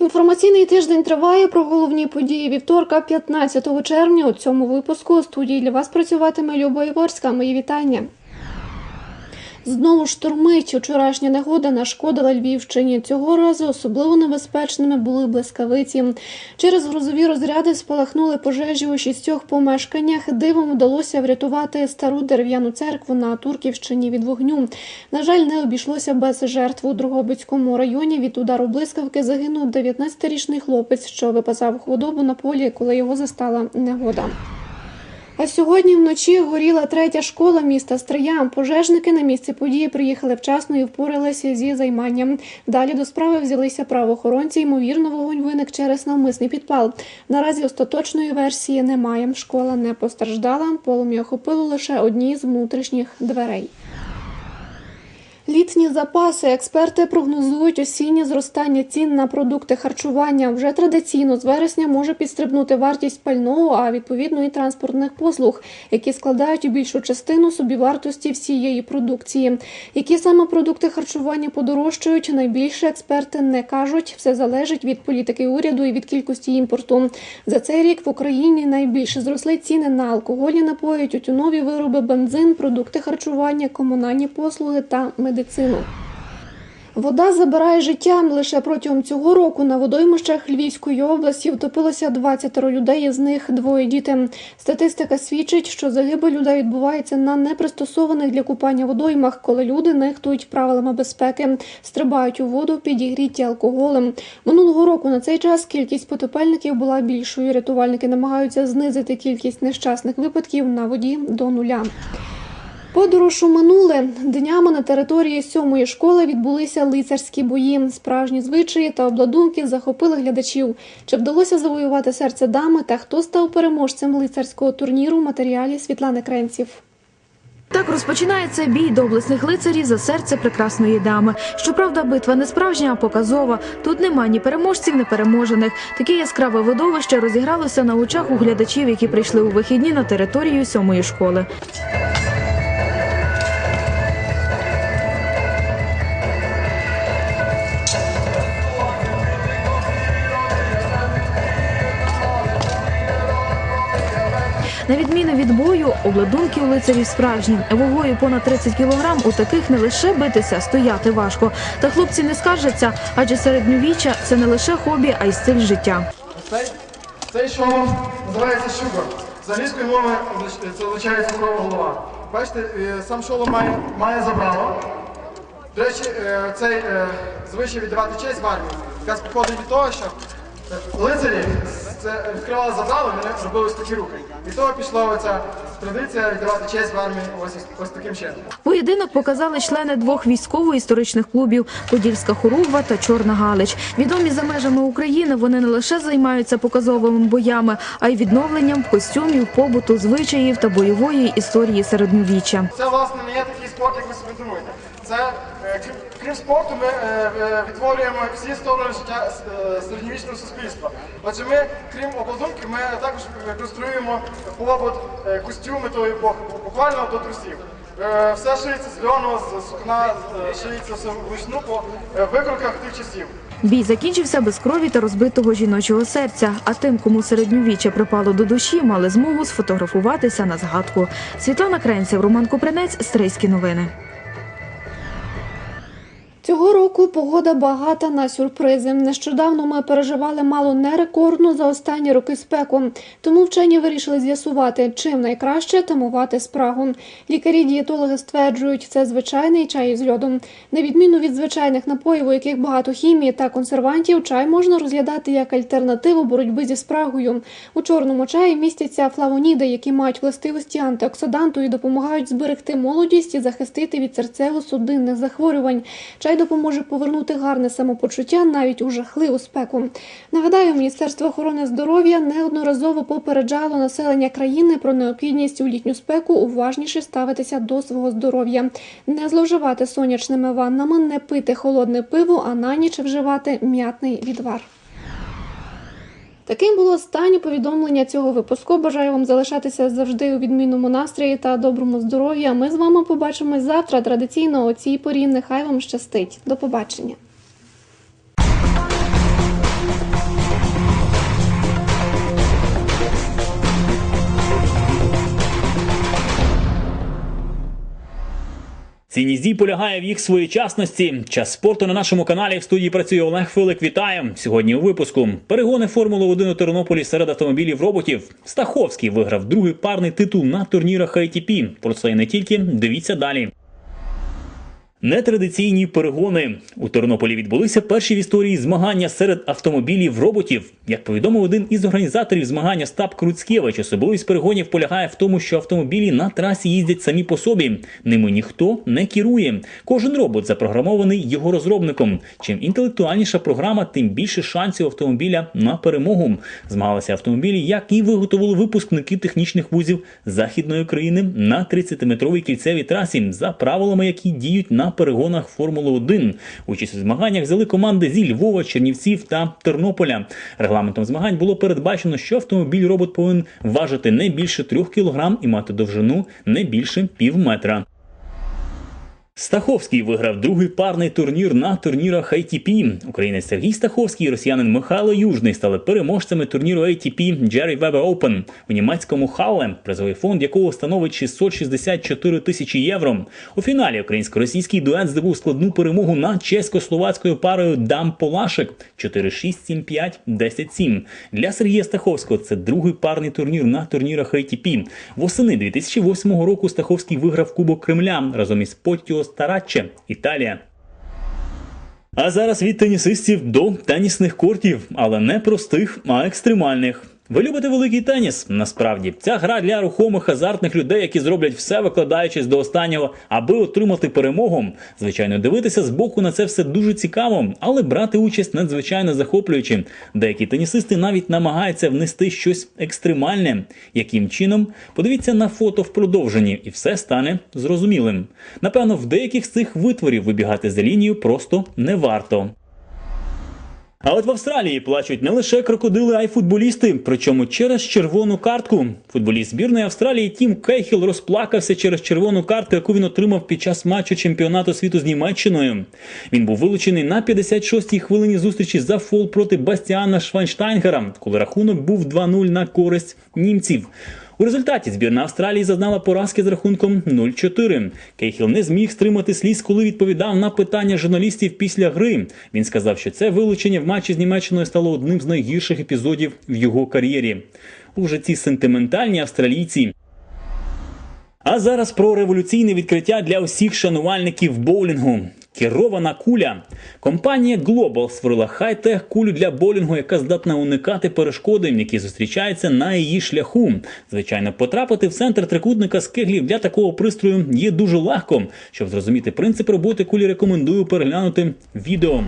Інформаційний тиждень триває про головні події вівторка, 15 червня. У цьому випуску у студії для вас працюватиме Люба Іворська. Мої вітання. Знову штормить. Вчорашня негода нашкодила Львівщині. Цього разу особливо небезпечними були блискавиці. Через грозові розряди спалахнули пожежі у шістьох помешканнях. Дивом вдалося врятувати стару дерев'яну церкву на Турківщині від вогню. На жаль, не обійшлося без жертв у Дрогобицькому районі. Від удару блискавки загинув 19-річний хлопець, що випасав худобу на полі, коли його застала негода. А сьогодні вночі горіла третя школа міста Стрия. Пожежники на місце події приїхали вчасно і впоралися зі займанням. Далі до справи взялися правоохоронці. Ймовірно, вогонь виник через навмисний підпал. Наразі остаточної версії немає. Школа не постраждала. Полум'я охопило лише одні з внутрішніх дверей. Літні запаси експерти прогнозують осіннє зростання цін на продукти харчування. Вже традиційно з вересня може підстрибнути вартість пального, а відповідно і транспортних послуг, які складають більшу частину собівартості всієї продукції. Які саме продукти харчування подорожчають, найбільше експерти не кажуть. Все залежить від політики уряду і від кількості імпорту. За цей рік в Україні найбільше зросли ціни на алкогольні напої, тютюнові вироби, бензин, продукти харчування, комунальні послуги та медицину. Вода забирає життя. Лише протягом цього року на водоймищах Львівської області втопилося 20 людей, з них двоє діти. Статистика свідчить, що загибель людей відбувається на непристосованих для купання водоймах, коли люди нехтують правилами безпеки, стрибають у воду, підігріті алкоголем. Минулого року на цей час кількість потопельників була більшою. Рятувальники намагаються знизити кількість нещасних випадків на воді до нуля. Подорож у минуле днями на території сьомої школи відбулися лицарські бої. Справжні звичаї та обладунки захопили глядачів. Чи вдалося завоювати серце дами та хто став переможцем лицарського турніру? в Матеріалі Світлани Кренців. Так розпочинається бій доблесних лицарів за серце прекрасної дами. Щоправда, битва не справжня, а показова. Тут нема ні переможців, ні переможених. Таке яскраве видовище розігралося на очах у глядачів, які прийшли у вихідні на територію сьомої школи. На відміну від бою, обладунки у лицарів справжні. Вагою понад 30 кілограм у таких не лише битися, стояти важко. Та хлопці не скаржаться, адже середньовіччя це не лише хобі, а й стиль життя. Цей, цей шолом називається щука. З англійської мови це означає цукрова голова. Бачите, е, сам шолом має, має забрало. До речі, е, цей е, звичай віддавати честь в армії. Якраз походить від того, що лицарі це відкривали забрало, вони робили ось такі рухи. Від того пішла оця традиція віддавати честь в армії ось, ось таким чином. Поєдинок показали члени двох військово-історичних клубів Подільська Хоругва та Чорна Галич. Відомі за межами України, вони не лише займаються показовими боями, а й відновленням костюмів, побуту, звичаїв та бойової історії середньовіччя. Це власне не є такий спорт, як ви собі думаєте. Це крім, спорту, ми е, е, відтворюємо всі сторони життя е, середньовічного суспільства. Отже, ми, крім обладунків, ми також конструюємо побут, костюми тої епохи, буквально до трусів. Все шиється з льону, з сукна, шиється все вручну по викройках тих часів. Бій закінчився без крові та розбитого жіночого серця. А тим, кому середньовіччя припало до душі, мали змогу сфотографуватися на згадку. Світлана Кренцев, Роман Купринець, Стрийські новини. Цього року погода багата на сюрпризи. Нещодавно ми переживали мало не рекордну за останні роки спеку. Тому вчені вирішили з'ясувати, чим найкраще тамувати спрагу. Лікарі-дієтологи стверджують, це звичайний чай із льодом. На відміну від звичайних напоїв, у яких багато хімії та консервантів, чай можна розглядати як альтернативу боротьби зі спрагою. У чорному чаї містяться флавоніди, які мають властивості антиоксиданту і допомагають зберегти молодість і захистити від серцево-судинних захворювань. Чай допоможе повернути гарне самопочуття навіть у жахливу спеку. Нагадаю, Міністерство охорони здоров'я неодноразово попереджало населення країни про необхідність у літню спеку уважніше ставитися до свого здоров'я, не зловживати сонячними ваннами, не пити холодне пиво, а на ніч вживати м'ятний відвар. Таким було останнє повідомлення цього випуску. Бажаю вам залишатися завжди у відмінному настрої та доброму здоров'я. Ми з вами побачимось завтра. Традиційно о цій порі. Нехай вам щастить. До побачення. Цінність дій полягає в їх своєчасності. Час спорту на нашому каналі в студії працює Олег Филик. Вітаю сьогодні у випуску. Перегони Формули 1 у Тернополі серед автомобілів роботів. Стаховський виграв другий парний титул на турнірах ITP. Про це і не тільки дивіться далі. Нетрадиційні перегони у Тернополі відбулися перші в історії змагання серед автомобілів роботів. Як повідомив один із організаторів змагання Стап Круцькевич, особливість перегонів полягає в тому, що автомобілі на трасі їздять самі по собі. Ними ніхто не керує. Кожен робот запрограмований його розробником. Чим інтелектуальніша програма, тим більше шансів автомобіля на перемогу. Змагалися автомобілі, як і виготовили випускники технічних вузів західної країни на 30-метровій кільцевій трасі за правилами, які діють на перегонах Формули 1. Участь у змаганнях взяли команди зі Львова, Чернівців та Тернополя. Регламентом змагань було передбачено, що автомобіль робот повинен важити не більше 3 кг і мати довжину не більше пів метра. Стаховський виграв другий парний турнір на турнірах ATP. Українець Сергій Стаховський і росіянин Михайло Южний стали переможцями турніру ATP Jerry Weber Open у німецькому Халле, призовий фонд якого становить 664 тисячі євро. У фіналі українсько-російський дует здобув складну перемогу над чесько-словацькою парою Дам Полашек 4-6, 7-5, 10-7. Для Сергія Стаховського це другий парний турнір на турнірах ATP. Восени 2008 року Стаховський виграв Кубок Кремля разом із Поттіо Старачче, Італія. А зараз від тенісистів до тенісних кортів, але не простих, а екстремальних. Ви любите великий теніс? Насправді, ця гра для рухомих азартних людей, які зроблять все, викладаючись до останнього, аби отримати перемогу. Звичайно, дивитися збоку на це все дуже цікаво, але брати участь надзвичайно захоплююче. Деякі тенісисти навіть намагаються внести щось екстремальне. Яким чином? Подивіться на фото в продовженні, і все стане зрозумілим. Напевно, в деяких з цих витворів вибігати за лінію просто не варто. А от в Австралії плачуть не лише крокодили, а й футболісти, причому через червону картку. Футболіст збірної Австралії Тім Кейхіл розплакався через червону картку, яку він отримав під час матчу чемпіонату світу з Німеччиною. Він був вилучений на 56-й хвилині зустрічі за фол проти Бастіана Швайнштайнгера, коли рахунок був 2-0 на користь німців. У результаті збірна Австралії зазнала поразки з рахунком 0-4. Кейхіл не зміг стримати сліз, коли відповідав на питання журналістів після гри. Він сказав, що це вилучення в матчі з Німеччиною стало одним з найгірших епізодів в його кар'єрі. Уже ці сентиментальні австралійці. А зараз про революційне відкриття для усіх шанувальників боулінгу. Керована куля. Компанія Global створила хай-тех кулю для болінгу, яка здатна уникати перешкоди, які зустрічаються на її шляху. Звичайно, потрапити в центр трикутника з кеглів для такого пристрою є дуже легко. Щоб зрозуміти принцип роботи кулі, рекомендую переглянути відео.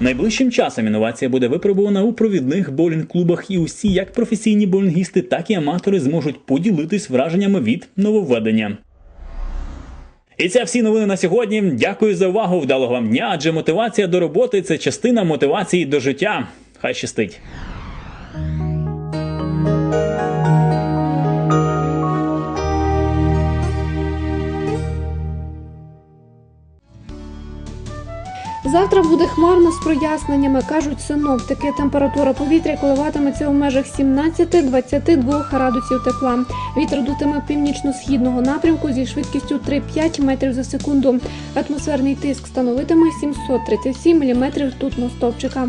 Найближчим часом інновація буде випробувана у провідних боулінг-клубах, і усі, як професійні боулінгісти, так і аматори зможуть поділитись враженнями від нововведення. І це всі новини на сьогодні. Дякую за увагу. Вдалого вам дня, адже мотивація до роботи це частина мотивації до життя. Хай щастить. Завтра буде хмарно з проясненнями, кажуть синоптики. Температура повітря коливатиметься у межах 17-22 градусів тепла. Вітер дутиме північно-східного напрямку зі швидкістю 3-5 метрів за секунду. Атмосферний тиск становитиме 737 мм ртутного стовпчика.